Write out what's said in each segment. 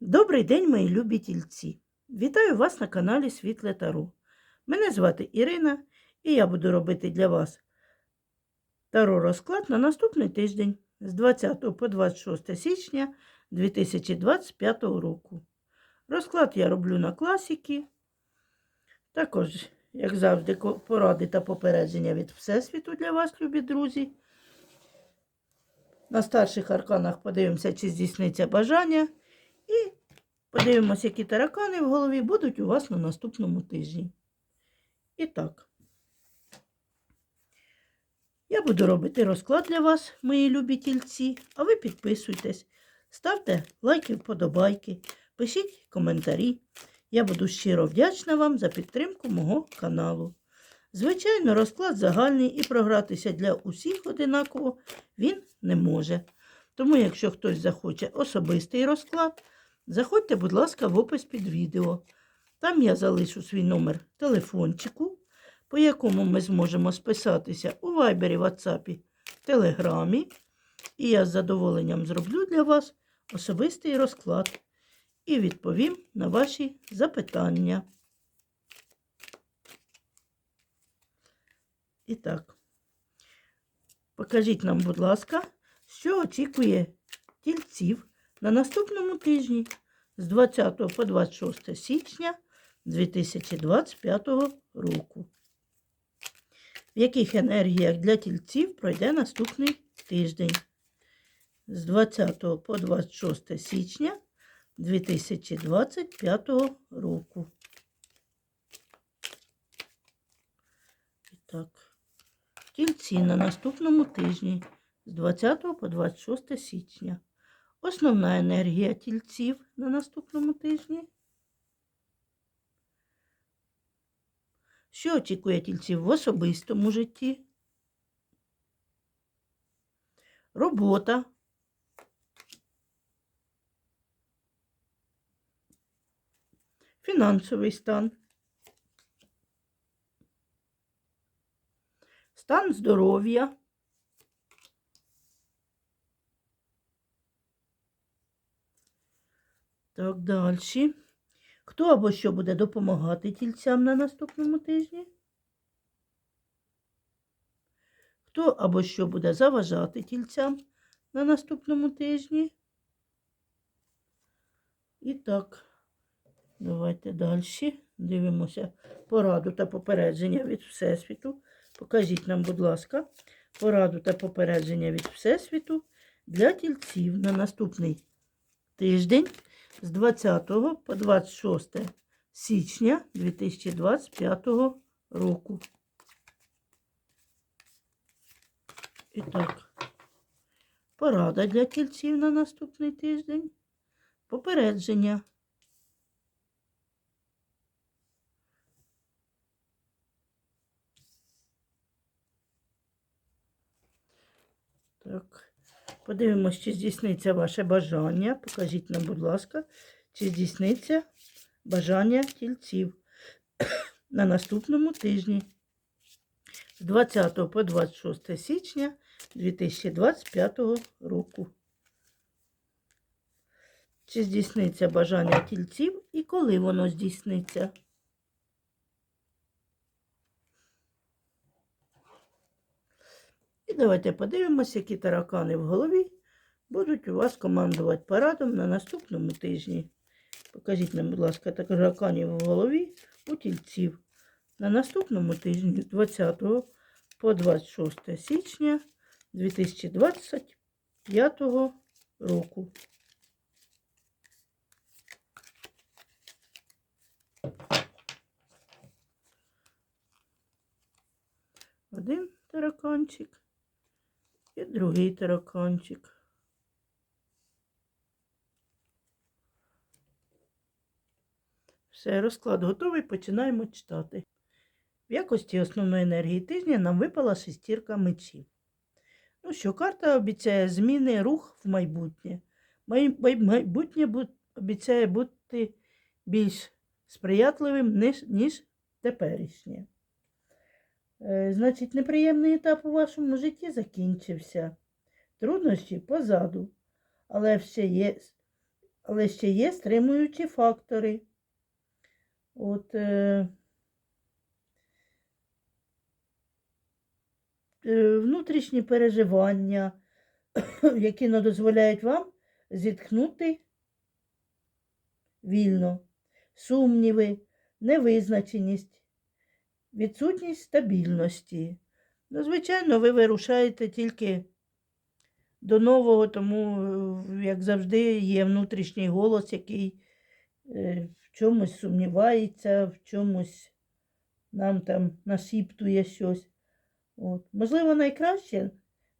Добрий день, мої любі тільці! Вітаю вас на каналі Світле Таро. Мене звати Ірина, і я буду робити для вас таро розклад на наступний тиждень з 20 по 26 січня 2025 року. Розклад я роблю на класіки. Також, як завжди, поради та попередження від Всесвіту для вас, любі друзі. На старших арканах подивимося, чи здійсниться бажання. І подивимося, які таракани в голові будуть у вас на наступному тижні. І так, я буду робити розклад для вас, мої любі тільці, а ви підписуйтесь, ставте лайки, вподобайки, пишіть коментарі. Я буду щиро вдячна вам за підтримку мого каналу. Звичайно, розклад загальний і програтися для усіх одинаково він не може. Тому, якщо хтось захоче особистий розклад, заходьте, будь ласка, в опис під відео. Там я залишу свій номер телефончику, по якому ми зможемо списатися у Вайбері, Ватсапі, Телеграмі. І я з задоволенням зроблю для вас особистий розклад і відповім на ваші запитання. І так, покажіть нам, будь ласка, що очікує тільців на наступному тижні з 20 по 26 січня 2025 року. В яких енергіях для тільців пройде наступний тиждень з 20 по 26 січня 2025 року. І так, тільці на наступному тижні з 20 по 26 січня. Основна енергія тільців на наступному тижні. Що очікує тільців в особистому житті? Робота. Фінансовий стан. Стан здоров'я. Так, далі. Хто або що буде допомагати тільцям на наступному тижні? Хто або що буде заважати тільцям на наступному тижні? І так, давайте далі. Дивимося пораду та попередження від Всесвіту. Покажіть нам, будь ласка, пораду та попередження від Всесвіту для тільців на наступний тиждень з 20 по 26 січня 2025 року. І так, порада для тільців на наступний тиждень. Попередження. Так, подивимось, чи здійсниться ваше бажання. Покажіть нам, будь ласка, чи здійсниться бажання тільців на наступному тижні з 20 по 26 січня 2025 року. Чи здійсниться бажання тільців і коли воно здійсниться? Давайте подивимося, які таракани в голові будуть у вас командувати парадом на наступному тижні. Покажіть нам, будь ласка, тараканів в голові у тільців на наступному тижні з 20 по 26 січня 2025 року. Один тараканчик і другий тараканчик. Все, розклад готовий, починаємо читати. В якості основної енергії тижня нам випала шестірка мечів. Ну що, карта обіцяє зміни, рух в майбутнє. Май- май- Майбутнє обіцяє бути більш сприятливим, ніж теперішнє. Е, Значить, неприємний етап у вашому житті закінчився. Труднощі позаду, але ще є, але ще є стримуючі фактори. От, е, е, внутрішні переживання, які не дозволяють вам зітхнути вільно, сумніви, невизначеність, відсутність стабільності. Ну, звичайно, ви вирушаєте тільки до нового, тому, е, як завжди, є внутрішній голос, який е, в чомусь сумнівається, в чомусь нам там нашіптує щось. От. Можливо, найкраще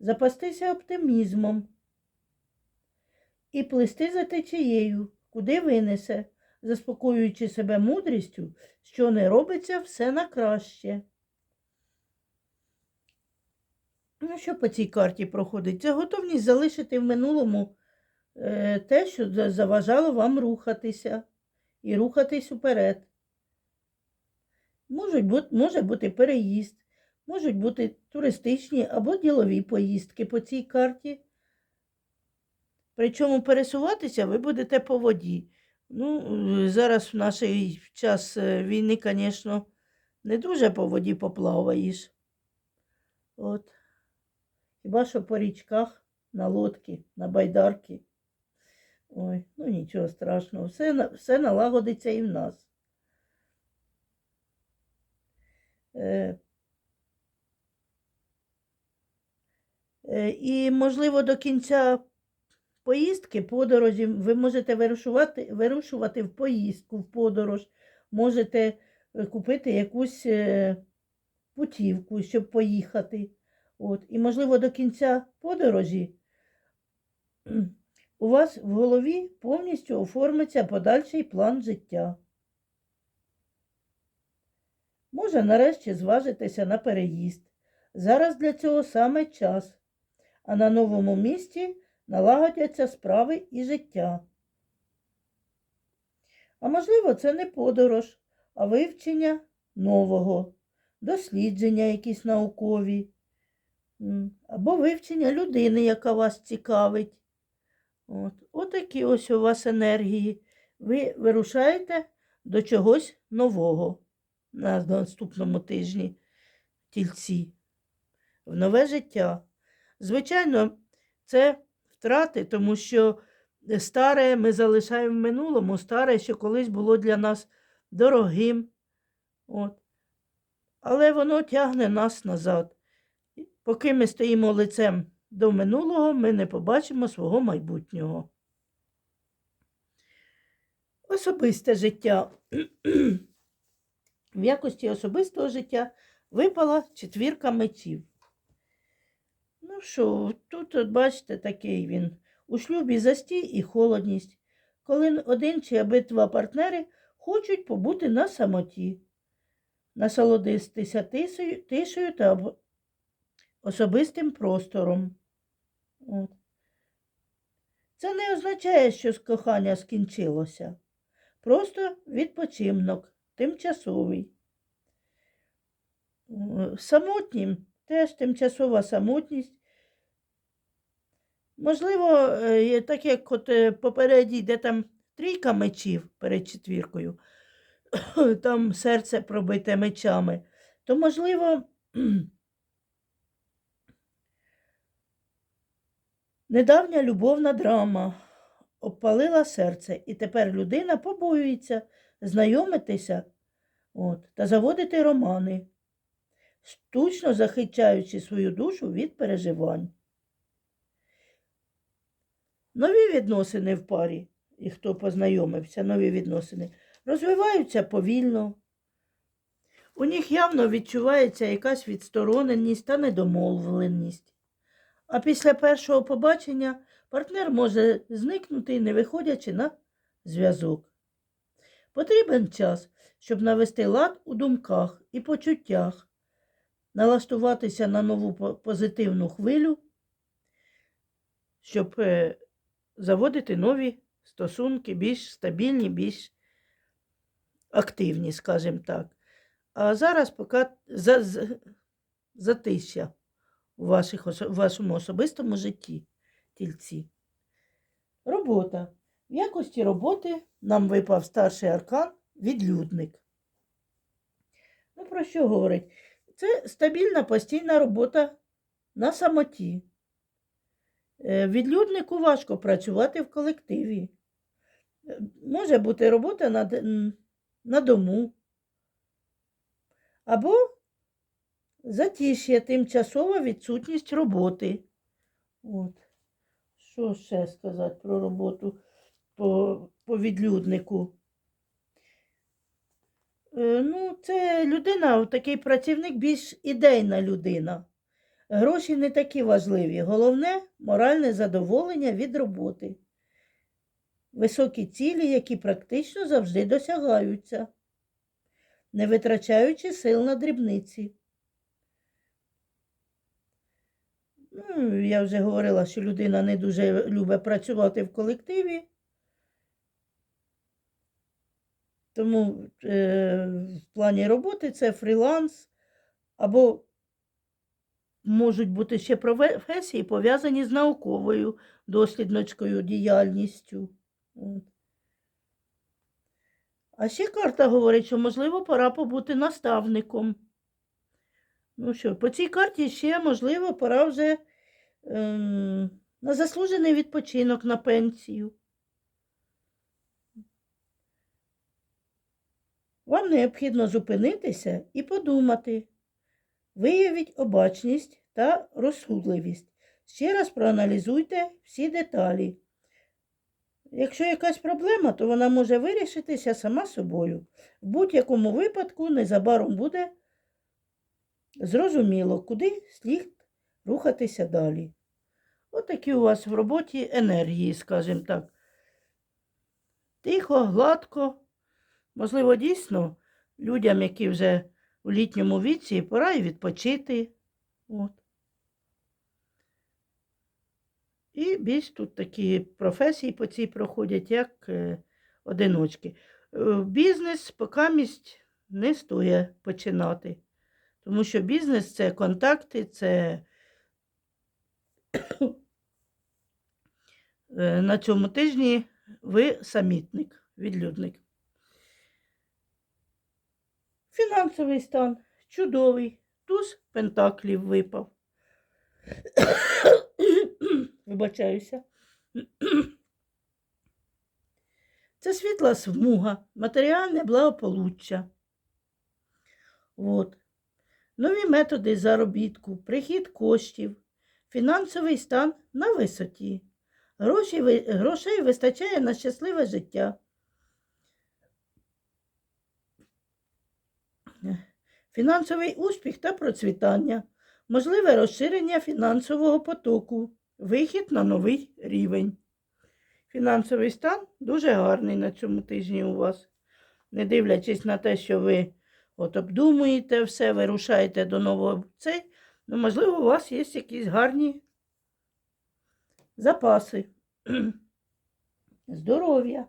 запастися оптимізмом і плисти за течією, куди винесе, заспокоюючи себе мудрістю, що не робиться все на краще. Ну, що по цій карті проходить? Це готовність залишити в минулому е, те, що заважало вам рухатися і рухатись уперед. Можуть бути, може бути переїзд, можуть бути туристичні або ділові поїздки по цій карті. Причому пересуватися ви будете по воді. Ну, е, зараз в наш час е, війни, звісно, не дуже по воді поплаваєш. От. Хіба що по річках, на лодки, на байдарки. Ой, ну нічого страшного, все, все налагодиться і в нас. Е, е, і, можливо, до кінця поїздки, подорожі, ви можете вирушувати, вирушувати в поїздку, в подорож, можете е, купити якусь е, путівку, щоб поїхати. От. І, можливо, до кінця подорожі у вас в голові повністю оформиться подальший план життя. Може, нарешті зважитися на переїзд. Зараз для цього саме час, а на новому місці налагодяться справи і життя. А можливо, це не подорож, а вивчення нового, дослідження якісь наукові. Або вивчення людини, яка вас цікавить. От. Отакі ось у вас енергії. Ви вирушаєте до чогось нового на наступному тижні тільці. В нове життя. Звичайно, це втрати, тому що старе ми залишаємо в минулому, старе, що колись було для нас дорогим. От. Але воно тягне нас назад. Поки ми стоїмо лицем до минулого, ми не побачимо свого майбутнього. Особисте життя. В якості особистого життя випала четвірка мечів. Ну що, тут, бачите, такий він. У шлюбі застій і холодність, коли один чи обидва партнери хочуть побути на самоті, насолодитися тишею, та особистим простором. От. Це не означає, що кохання скінчилося. Просто відпочинок, тимчасовий. Самотнім теж тимчасова самотність. Можливо, е, так як от е, попереді йде там трійка мечів перед четвіркою, там серце пробите мечами, то можливо. Недавня любовна драма обпалила серце, і тепер людина побоюється знайомитися от, та заводити романи, штучно захищаючи свою душу від переживань. Нові відносини в парі, і хто познайомився, нові відносини, розвиваються повільно. У них явно відчувається якась відстороненість та недомовленість. А після першого побачення партнер може зникнути, не виходячи на зв'язок. Потрібен час, щоб навести лад у думках і почуттях, налаштуватися на нову позитивну хвилю, щоб е, заводити нові стосунки, більш стабільні, більш активні, скажімо так. А зараз поки за, за, затища у ваших, осо- вашому особистому житті, тільці. Робота. В якості роботи нам випав старший аркан відлюдник. Ну, про що говорить? Це стабільна постійна робота на самоті. Е, Відлюднику важко працювати в колективі. Е, Може бути робота на, на дому. Або затиш'я, тимчасова відсутність роботи. От. Що ще сказати про роботу по, по відлюднику? Е, Ну, це людина, такий працівник більш ідейна людина. Гроші не такі важливі. Головне моральне задоволення від роботи. Високі цілі, які практично завжди досягаються, не витрачаючи сил на дрібниці. Ну, я вже говорила, що людина не дуже любить працювати в колективі. Тому е, в плані роботи це фріланс або можуть бути ще професії, пов'язані з науковою дослідницькою діяльністю. А ще карта говорить, що, можливо, пора побути наставником. Ну що, по цій карті ще, можливо, пора вже ем, на заслужений відпочинок на пенсію. Вам необхідно зупинитися і подумати. Виявіть обачність та розсудливість. Ще раз проаналізуйте всі деталі. Якщо якась проблема, то вона може вирішитися сама собою. В будь-якому випадку незабаром буде зрозуміло, куди слід рухатися далі. Отакі у вас в роботі енергії, скажімо так. Тихо, гладко. Можливо, дійсно, людям, які вже у літньому віці, і пора і відпочити. От. І більш тут такі професії по цій проходять, як е, одиночки. Е, Бізнес покамість не стоїть починати. Тому що бізнес це контакти, це Е, на цьому тижні ви самітник, відлюдник. Фінансовий стан чудовий. Туз пентаклів випав. Вибачаюся. Це світла смуга, матеріальне благополуччя. От. Нові методи заробітку, прихід коштів, фінансовий стан на висоті. Гроші, грошей вистачає на щасливе життя. Фінансовий успіх та процвітання, можливе розширення фінансового потоку, вихід на новий рівень. Фінансовий стан дуже гарний на цьому тижні у вас. Не дивлячись на те, що ви от обдумуєте все, вирушаєте до нового цей, ну, можливо, у вас є якісь гарні запаси, здоров'я.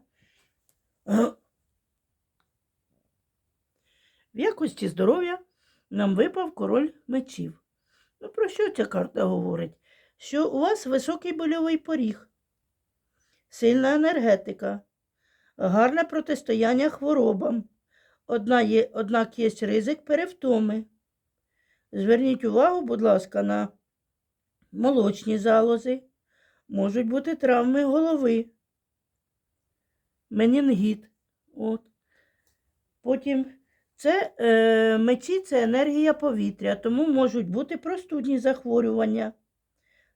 В якості здоров'я нам випав король мечів. Ну, про що ця карта говорить? Що у вас високий больовий поріг, сильна енергетика, гарне протистояння хворобам. Одна є, однак є ризик перевтоми. Зверніть увагу, будь ласка, на молочні залози. Можуть бути травми голови, менінгіт. От. Потім це е, мечі це енергія повітря, тому можуть бути простудні захворювання,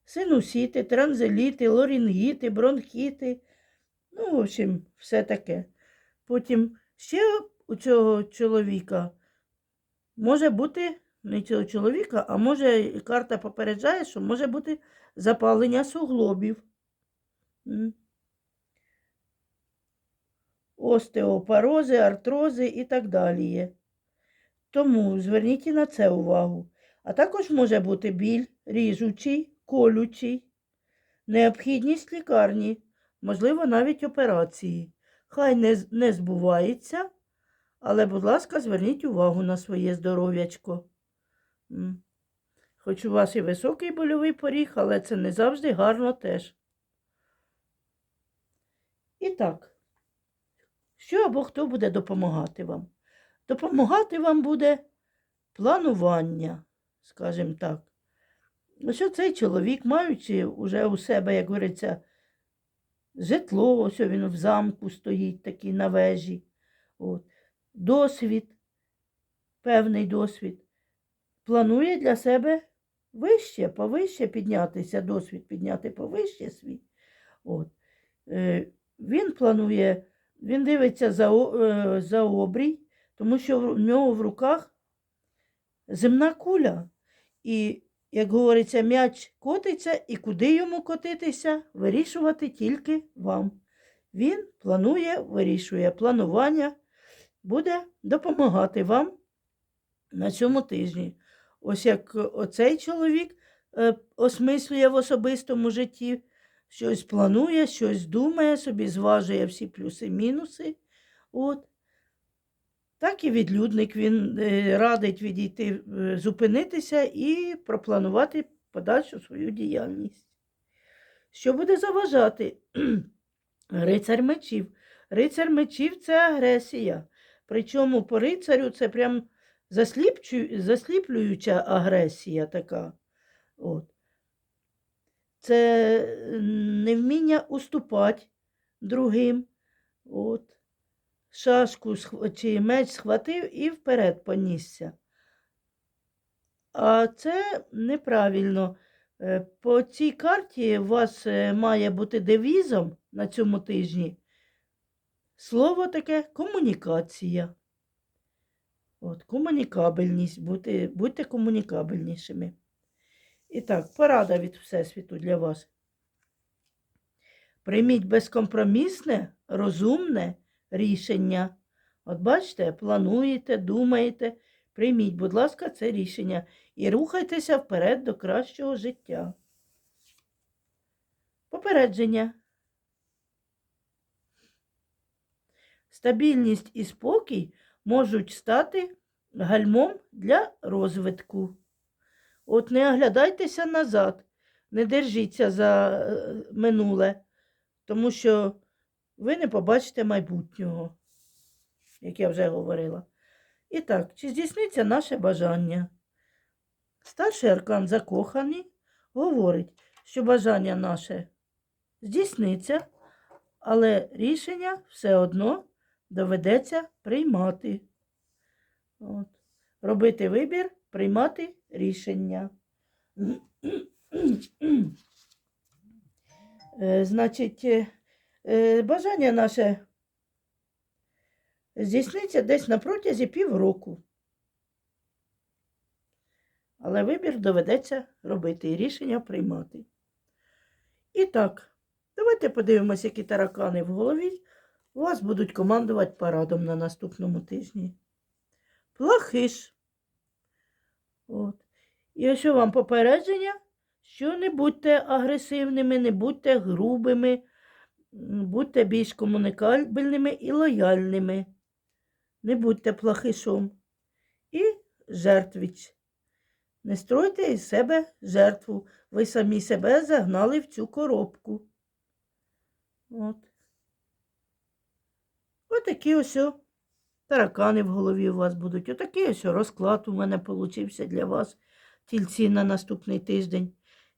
синусіти, транзеліти, лорінгіти, бронхіти. Ну, в общем, все таке. Потім ще у цього чоловіка може бути, не цього чоловіка, а може карта попереджає, що може бути запалення суглобів. Остеопорози, артрози і так далі. Тому зверніть і на це увагу. А також може бути біль ріжучий, колючий, необхідність лікарні, можливо, навіть операції. Хай не, не збувається, але, будь ласка, зверніть увагу на своє здоров'ячко. Хоч у вас і високий больовий поріг, але це не завжди гарно теж. І так, що або хто буде допомагати вам? Допомагати вам буде планування, скажімо так. Що цей чоловік, маючи вже у себе, як говориться, житло, ось він в замку стоїть такий на вежі, от, досвід, певний досвід, планує для себе вище, повище піднятися, досвід підняти повище свій. От. Е, він планує, він дивиться за, е, за обрій, тому що в нього в руках земна куля. І, як говориться, м'яч котиться, і куди йому котитися, вирішувати тільки вам. Він планує, вирішує планування, буде допомагати вам на цьому тижні. Ось як оцей чоловік е, осмислює в особистому житті, щось планує, щось думає, собі зважує всі плюси-мінуси. От. Так і відлюдник він е, радить відійти, е, зупинитися і пропланувати подальшу свою діяльність. Що буде заважати? Рицар мечів. Рицар мечів це агресія. Причому по рицарю це прям засліплююча агресія така. От. Це е, невміння уступати другим. От. Шашку чи меч схватив і вперед понісся. А це неправильно. Е, По цій карті у вас е, має бути девізом на цьому тижні. Слово таке комунікація. От, комунікабельність, будьте, будьте комунікабельнішими. І так, порада від Всесвіту для вас. Прийміть безкомпромісне, розумне рішення. От бачите, плануєте, думаєте. Прийміть, будь ласка, це рішення і рухайтеся вперед до кращого життя. Попередження. Стабільність і спокій можуть стати гальмом для розвитку. От не оглядайтеся назад, не держіться за е, минуле, тому що ви не побачите майбутнього, як я вже говорила. І так, чи здійсниться наше бажання? Старший аркан закоханий говорить, що бажання наше здійсниться, але рішення все одно доведеться приймати. От. Робити вибір, приймати рішення. Е, Значить, е, е, бажання наше здійсниться десь на протязі півроку. Але вибір доведеться робити і рішення приймати. І так, давайте подивимося, які таракани в голові вас будуть командувати парадом на наступному тижні. Плахиш. От. І ось вам попередження, що не будьте агресивними, не будьте грубими, будьте більш комунікабельними і лояльними. Не будьте плахишом. І жертвіч. Не стройте із себе жертву. Ви самі себе загнали в цю коробку. От. Отакі ось таракани в голові у вас будуть. Отакий ось розклад у мене получився для вас, тільці на наступний тиждень.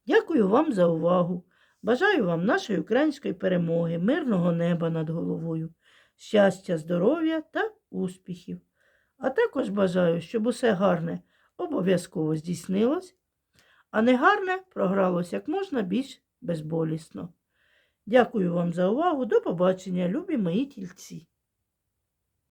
Дякую вам за увагу. Бажаю вам нашої української перемоги, мирного неба над головою, щастя, здоров'я та успіхів. А також бажаю, щоб усе гарне обов'язково здійснилось, а негарне програлось як можна більш безболісно. Дякую вам за увагу. До побачення, любі мої тільці.